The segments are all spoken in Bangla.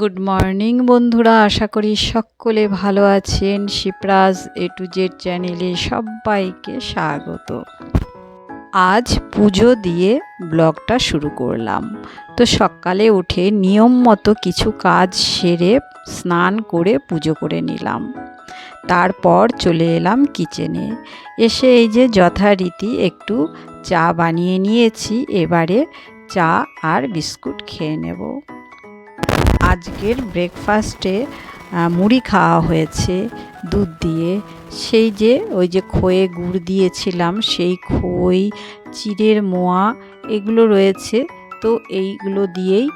গুড মর্নিং বন্ধুরা। আশা করি সকলে ভালো আছেন। শিপ্রাজ এ টু জেড চ্যানেলে সবাইকে স্বাগত। আজ পুজো দিয়ে ব্লগটা শুরু করলাম। তো সকালে উঠে নিয়ম মতো কিছু কাজ সেরে স্নান করে পুজো করে নিলাম। তারপর চলে এলাম কিচেনে। এসে এই যে যথারীতি একটু চা বানিয়ে নিয়েছি, এবারে চা আর বিস্কুট খেয়ে নেব। আজকের ব্রেকফাস্টে মুড়ি খাওয়া হয়েছে, দুধ দিয়ে। সেই যে, ওই যে খয়ে গুড় দিয়েছিলাম, সেই খই, চিড়ের মোয়া, এগুলো রয়েছে। তো এইগুলো দিয়েই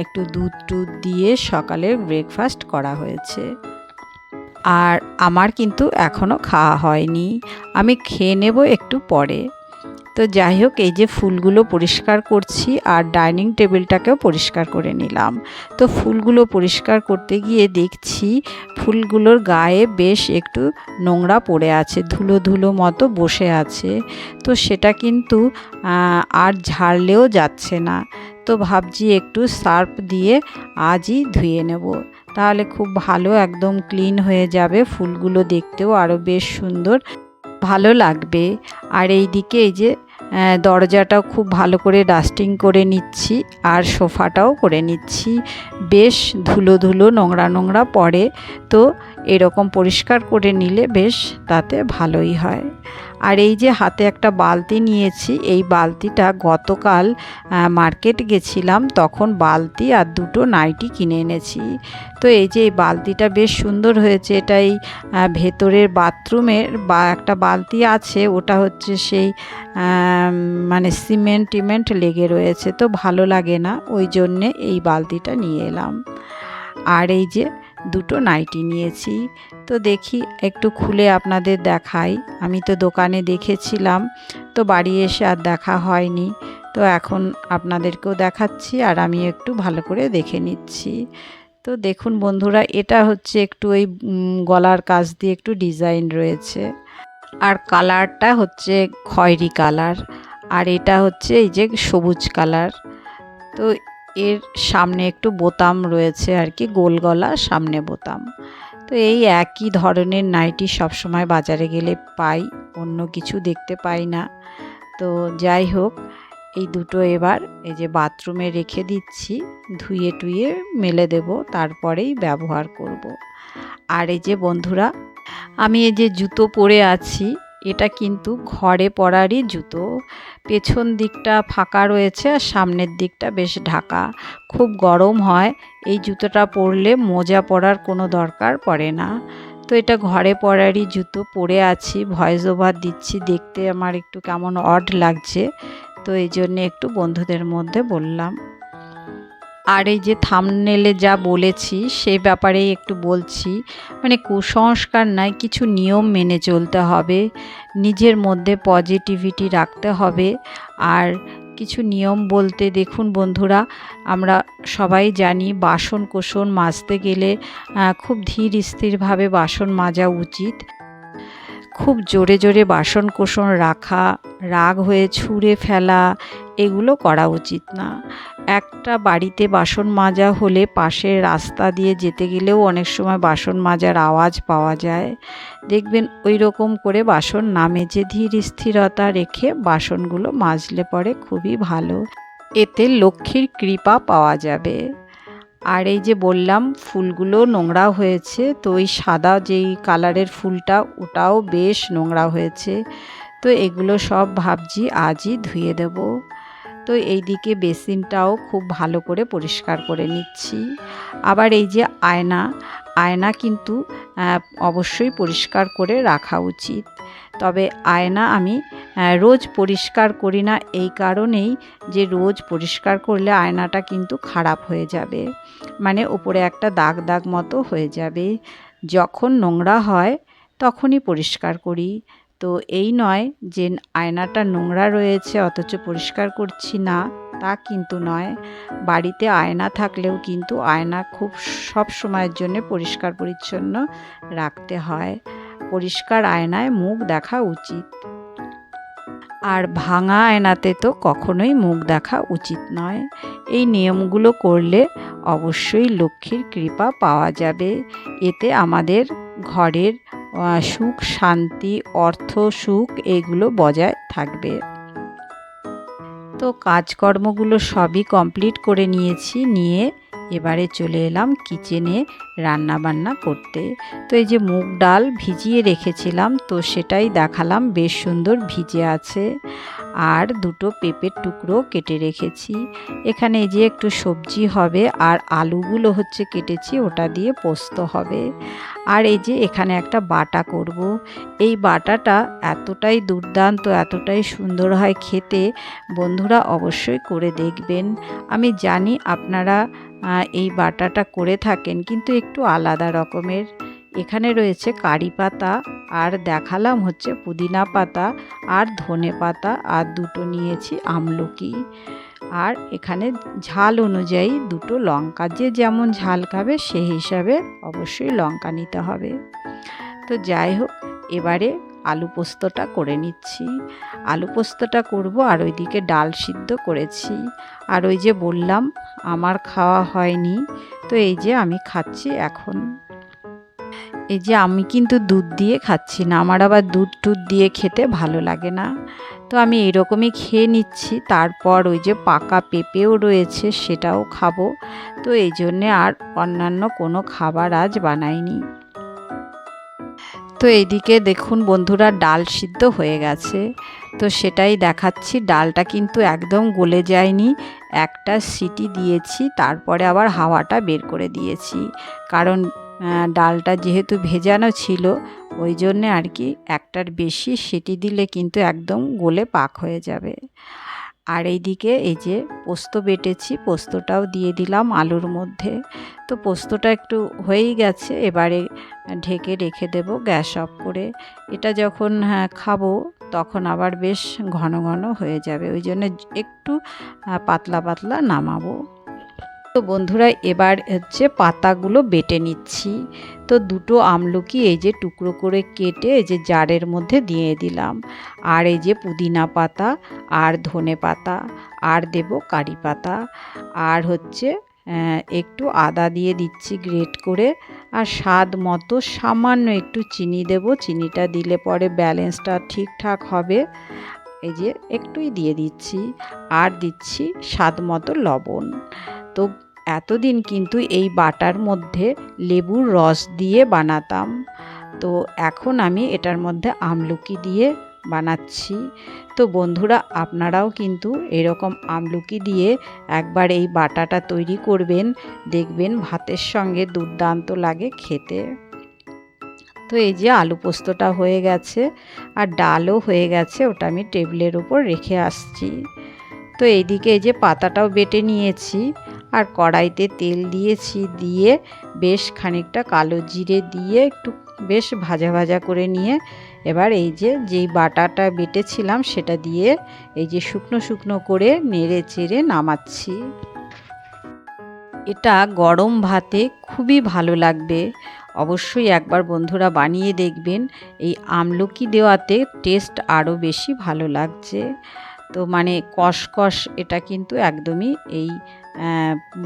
একটু দুধ টুধ দিয়ে সকালের ব্রেকফাস্ট করা হয়েছে। আর আমার কিন্তু এখনও খাওয়া হয়নি। আমি খেয়ে নেব একটু পরে। তো যাই হোক, এই যে ফুলগুলো পরিষ্কার করছি আর ডাইনিং টেবিলটাকেও পরিষ্কার করে নিলাম। তো ফুলগুলো পরিষ্কার করতে গিয়ে দেখছি ফুলগুলোর গায়ে বেশ একটু নোংরা পড়ে আছে, ধুলো ধুলো মতো বসে আছে। তো সেটা কিন্তু আর ঝাড়লেও যাচ্ছে না। তো ভাবছি একটু সার্ফ দিয়ে আজই ধুয়ে নেব। তাহলে খুব ভালো একদম ক্লিন হয়ে যাবে ফুলগুলো দেখতেও আরও বেশ সুন্দর। ভালো লাগবে। আর এই দিকে এই যে দরজাটাও খুব ভালো করে ডাস্টিং করে নিচ্ছি আর সোফাটাও করে নিচ্ছি। বেশ ধুলো ধুলো নোংরা নোংরা পড়ে, তো এরকম পরিষ্কার করে নিলে বেশ তাতে ভালোই হয়। আর এই যে হাতে একটা বালতি নিয়েছি, এই বালতিটা গতকাল মার্কেট গেছিলাম, তখন বালতি আর দুটো নাইটি কিনে এনেছি। তো এই যে এই বালতিটা বেশ সুন্দর হয়েছে এটা এই ভেতরের বাথরুমের বা একটা বালতি আছে, ওটা হচ্ছে সেই মানে সিমেন্ট টিমেন্ট লেগে রয়েছে, তো ভালো লাগে না, ওই জন্যে এই বালতিটা নিয়ে এলাম। আর এই যে দুটো নাইটি নিয়েছি। তো দেখি, একটু খুলে আপনাদের দেখাই। আমি তো দোকানে দেখেছিলাম, তো বাড়ি এসে আর দেখা হয়নি। তো এখন আপনাদেরকেও দেখাচ্ছি আর আমি একটু ভালো করে দেখে নিচ্ছি। তো দেখুন বন্ধুরা, এটা হচ্ছে একটু ওই গলার কাজ দিয়ে একটু ডিজাইন রয়েছে। আর কালারটা হচ্ছে খয়েরি কালার আর এটা হচ্ছে এই যে সবুজ কালার তো এর সামনে একটু বোতাম রয়েছে আর কি, গোল গলা, সামনে বোতাম তো এই একই ধরনের নাইটি সবসময় বাজারে গেলে পাই, অন্য কিছু দেখতে পাই না তো যাই হোক, এই দুটো এবার এই যে বাথরুমে রেখে দিচ্ছি, ধুয়ে টুয়ে মেলে দেব, তারপরেই ব্যবহার করব। আর এই যে বন্ধুরা, আমি এই যে জুতো পরে আছি এটা কিন্তু ঘরে পরারই জুতো। পেছন দিকটা ফাঁকা রয়েছে আর সামনের দিকটা বেশ ঢাকা। খুব গরম হয়, এই জুতোটা পরলে মোজা পরার কোনো দরকার পড়ে না। তো এটা ঘরে পরারই জুতো পরে আছি ভয়েস ওভার দিচ্ছি, দেখতে আমার একটু কেমন অড লাগছে। তো এই জন্যে একটু বন্ধুদের মধ্যে বললাম। আর এই যে থামনেলে যা বলেছি, সে ব্যাপারেই একটু বলছি। মানে কুসংস্কার নয় কিছু নিয়ম মেনে চলতে হবে, নিজের মধ্যে পজিটিভিটি রাখতে হবে। আর কিছু নিয়ম বলতে দেখুন বন্ধুরা, আমরা সবাই জানি বাসন কোসন মাজতে গেলে খুব ধীর স্থিরভাবে বাসন মাজা উচিত। খুব জোরে জোরে বাসন কোসন রাখা, রাগ হয়ে ছুঁড়ে ফেলা, এগুলো করা উচিত না। একটা বাড়িতে বাসন মাজা হলে পাশের রাস্তা দিয়ে যেতে গেলেও অনেক সময় বাসন মাজার আওয়াজ পাওয়া যায়। দেখবেন ওই রকম করে বাসন না মেজে ধীর স্থিরতা রেখে বাসনগুলো মাজলে পরে খুবই ভালো। এতে লক্ষ্মীর কৃপা পাওয়া যাবে। আর এই যে বললাম, ফুলগুলো নোংরা হয়েছে, তো ওই সাদা যেই কালারের ফুলটা, ওটাও বেশ নোংরা হয়েছে। তো এগুলো সব ভাবছি আজই ধুয়ে দেব। তো এই দিকে বেসিনটাও খুব ভালো করে পরিষ্কার করে নিচ্ছি। আবার এই যে আয়না আয়না কিন্তু অবশ্যই পরিষ্কার করে রাখা উচিত। তবে আয়না আমি রোজ পরিষ্কার করি না। এই কারণেই যে রোজ পরিষ্কার করলে আয়নাটা কিন্তু খারাপ হয়ে যাবে। মানে ওপরে একটা দাগ দাগ মতো হয়ে যাবে। যখন নোংরা হয়, তখনই পরিষ্কার করি। তো এই নয় যে আয়নাটা নোংরা রয়েছে, অথচ পরিষ্কার করছি না, তা কিন্তু নয়। বাড়িতে আয়না থাকলেও কিন্তু আয়না খুব সব সময়ের জন্য পরিষ্কার পরিচ্ছন্ন রাখতে হয়। পরিষ্কার আয়নায় মুখ দেখা উচিত। আর ভাঙা আয়নাতে তো কখনোই মুখ দেখা উচিত নয়। এই নিয়মগুলো করলে অবশ্যই লক্ষ্মীর কৃপা পাওয়া যাবে। এতে আমাদের ঘরের সুখ, শান্তি, অর্থ, সুখ এগুলো বজায় থাকবে। তো কাজকর্মগুলো সবই কমপ্লিট করে নিয়েছি। নিয়ে এবারে চলে এলাম কিচেনে রান্না বান্না করতে। তো এই যে মুগ ডাল ভিজিয়ে রেখেছিলাম, তো সেটাই দেখালাম, বেশ সুন্দর ভিজে আছে। আর দুটো পেঁপের টুকরো কেটে রেখেছি। এখানে এই যে একটু সবজি হবে আর আলুগুলো হচ্ছে কেটেছি, ওটা দিয়ে পোস্ত হবে। আর এই যে এখানে একটা বাটা করব। এই বাটাটা এতটাই দুর্দান্ত, এতটাই সুন্দর হয় খেতে। বন্ধুরা অবশ্যই করে দেখবেন। আমি জানি আপনারা এই বাটাটা করে থাকেন, কিন্তু একটু আলাদা রকমের। এখানে রয়েছে কারি পাতা, আর দেখালাম হচ্ছে পুদিনা পাতা, আর ধনে পাতা, আর দুটো নিয়েছি আমলকি। আর এখানে ঝাল অনুযায়ী দুটো লঙ্কা, যে যেমন ঝাল খাবে সেই হিসাবে অবশ্যই লঙ্কা নিতে হবে। তো যাই হোক, এবারে আলু পোস্তটা করে নিচ্ছি। আলু পোস্তটা করব আর ওইদিকে ডাল সিদ্ধ করেছি। আর ওই যে বললাম, আমার খাওয়া হয়নি, তো এই যে আমি খাচ্ছি এখন। এই যে আমি কিন্তু দুধ দিয়ে খাচ্ছি না, আমার আবার দুধ টুধ দিয়ে খেতে ভালো লাগে না। তো আমি এরকমই খেয়ে নিচ্ছি, তারপর ওই যে পাকা পেঁপেও রয়েছে সেটাও খাব। তো এই জন্যে আর অন্যান্য কোনো খাবার আজ বানাইনি। তো এইদিকে দেখুন বন্ধুরা, ডাল সিদ্ধ হয়ে গেছে। তো সেটাই দেখাচ্ছি, ডালটা কিন্তু একদম গলে যায়নি। একটা সিটি দিয়েছি, তারপরে আবার হাওয়াটা বের করে দিয়েছি। কারণ ডালটা যেহেতু ভেজানো ছিল ওই জন্যে আর কি একটার বেশি সেটি দিলে কিন্তু একদম গলে পাক হয়ে যাবে। আর এইদিকে এই যে পোস্ত বেটেছি পোস্তটাও দিয়ে দিলাম আলুর মধ্যে। তো পোস্তটা একটু হয়েই গেছে এবারে ঢেকে রেখে দেব গ্যাস অফ করে। এটা যখন হ্যাঁ, খাব তখন আবার বেশ ঘন ঘন হয়ে যাবে ওই জন্য একটু পাতলা পাতলা নামাবো। তো বন্ধুরা, এবার হচ্ছে পাতাগুলো বেটে নিচ্ছি। তো দুটো আমলকি এই যে টুকরো করে কেটে এই যে জারের মধ্যে দিয়ে দিলাম। আর এই যে পুদিনা পাতা, আর ধনে পাতা, আর দেব কারি পাতা। আর হচ্ছে একটু আদা দিয়ে দিচ্ছি গ্রেট করে। আর স্বাদ মতো সামান্য একটু চিনি দেব। চিনিটা দিলে পরে ব্যালেন্সটা ঠিকঠাক হবে। এই যে একটুই দিয়ে দিচ্ছি। আর দিচ্ছি স্বাদ মতো লবণ। তো এতদিন কিন্তু এই বাটার মধ্যে লেবুর রস দিয়ে বানাতাম। তো এখন আমি এটার মধ্যে আমলকি দিয়ে বানাচ্ছি। তো বন্ধুরা, আপনারাও কিন্তু এরকম আমলকি দিয়ে একবার এই বাটাটা তৈরি করবেন। দেখবেন ভাতের সঙ্গে দুর্দান্ত লাগে খেতে। তো এই যে আলু পোস্তটা হয়ে গেছে আর ডালও হয়ে গেছে, ওটা আমি টেবিলের উপর রেখে আসছি। তো এইদিকে এই যে পাতাটাও বেটে নিয়েছি। আর কড়াইতে তেল দিয়েছি, দিয়ে বেশ খানিকটা কালো জিরে দিয়ে একটু বেশ ভাজা ভাজা করে নিয়ে এবার এই যে, যেই বাটাটা বেটেছিলাম সেটা দিয়ে এই যে শুকনো শুকনো করে নেড়ে চেড়ে নামাচ্ছি। এটা গরম ভাতে খুবই ভালো লাগবে। অবশ্যই একবার বন্ধুরা বানিয়ে দেখবেন। এই আমলকি দেওয়াতে টেস্ট আরও বেশি ভালো লাগছে। তো মানে কষকষ এটা কিন্তু একদমই এই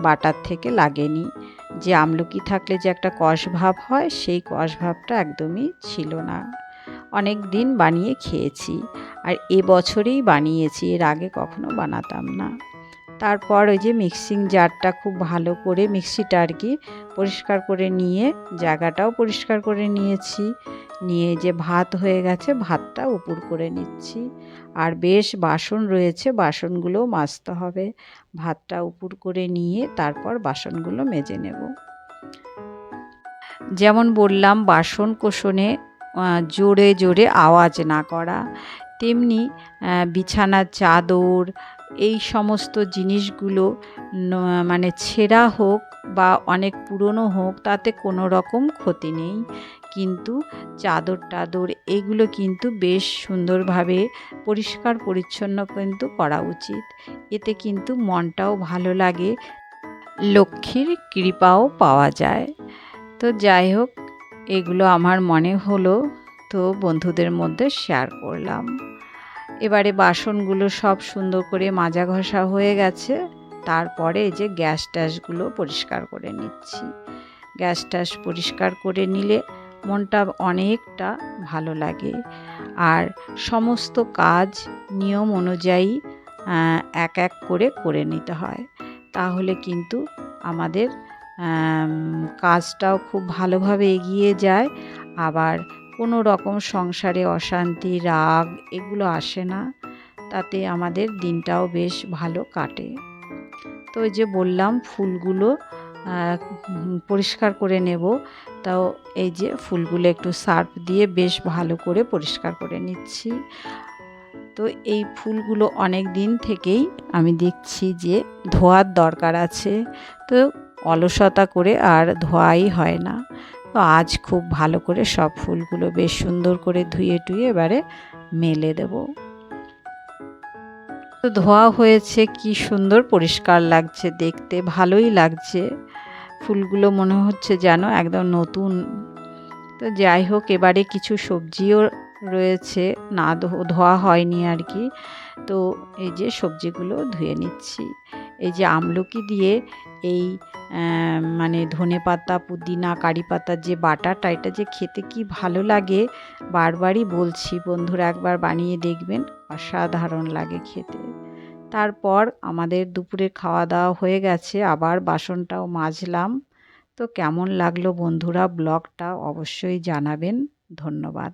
বাটার থেকে লাগেনি। যে আমলকি থাকলে যে একটা কষ ভাব হয়, সেই কষ ভাবটা একদমই ছিল না। অনেক দিন বানিয়ে খেয়েছি, আর এবছরেই বানিয়েছি, এর আগে কখনো বানাতাম না। তারপর ওই যে মিক্সিং জারটা খুব ভালো করে মিক্সিটা আর কি পরিষ্কার করে নিয়ে জায়গাটাও পরিষ্কার করে নিয়েছি। নিয়ে যে ভাত হয়ে গেছে ভাতটা উপর করে নিচ্ছি। আর বেশ বাসন রয়েছে, বাসনগুলোও মাজতে হবে। ভাতটা উপর করে নিয়ে তারপর বাসনগুলো মেজে নেব। যেমন বললাম, বাসন কোষণে জোরে জোরে আওয়াজ না করা। তেমনি বিছানার চাদর এই সমস্ত জিনিসগুলো মানে ছেঁড়া হোক বা অনেক পুরনো হোক, তাতে কোনো রকম ক্ষতি নেই। কিন্তু চাদর টাদর এগুলো কিন্তু বেশ সুন্দরভাবে পরিষ্কার পরিচ্ছন্ন কিন্তু করা উচিত। এতে কিন্তু মনটাও ভালো লাগে, লক্ষ্মীর কৃপাও পাওয়া যায়। তো যাই হোক, এগুলো আমার মনে হলো, তো বন্ধুদের মধ্যে শেয়ার করলাম। এবারে বাসনগুলো সব সুন্দর করে মাজা ঘষা হয়ে গেছে। তারপরে এই যে গ্যাস ট্যাসগুলো পরিষ্কার করে নিচ্ছি। গ্যাস ট্যাস পরিষ্কার করে নিলে মনটা অনেকটা ভালো লাগে। আর সমস্ত কাজ নিয়ম অনুযায়ী এক এক করে করে নিতে হয়। তাহলে কিন্তু আমাদের কাজটাও খুব ভালোভাবে এগিয়ে যায়। আবার কোনো রকম সংসারে অশান্তি, রাগ এগুলো আসে না। তাতে আমাদের দিনটাও বেশ ভালো কাটে। তো যে বললাম, ফুলগুলো পরিষ্কার করে নেব। তাও এই যে ফুলগুলো একটু সার্ফ দিয়ে বেশ ভালো করে পরিষ্কার করে নিচ্ছি। তো এই ফুলগুলো অনেক দিন থেকেই আমি দেখছি যে ধোয়ার দরকার আছে। তো অলসতা করে আর ধোয়াই হয় না। তো আজ খুব ভালো করে সব ফুলগুলো বেশ সুন্দর করে ধুয়ে টুয়ে এবারে মেলে দেব। তো ধোয়া হয়েছে, কি সুন্দর পরিষ্কার লাগছে দেখতে, ভালোই লাগছে। ফুলগুলো মনে হচ্ছে যেন একদম নতুন। তো যাই হোক, এবারে কিছু সবজিও রয়েছে, না ধোয়া হয়নি আর কি। তো এই যে সবজিগুলো ধুয়ে নিচ্ছি। এই যে আমলকি দিয়ে এই মানে ধনে পাতা, পুদিনা, কারি পাতার যে বাটাটা, এটা যে খেতে কি ভালো লাগে, বারবারই বলছি বন্ধুরা একবার বানিয়ে দেখবেন, অসাধারণ লাগে খেতে। তারপর আমাদের দুপুরে খাওয়া দাওয়া হয়ে গেছে, আবার বাসনটাও মাজলাম। তো কেমন লাগল বন্ধুরা ব্লগটা অবশ্যই জানাবেন, ধন্যবাদ।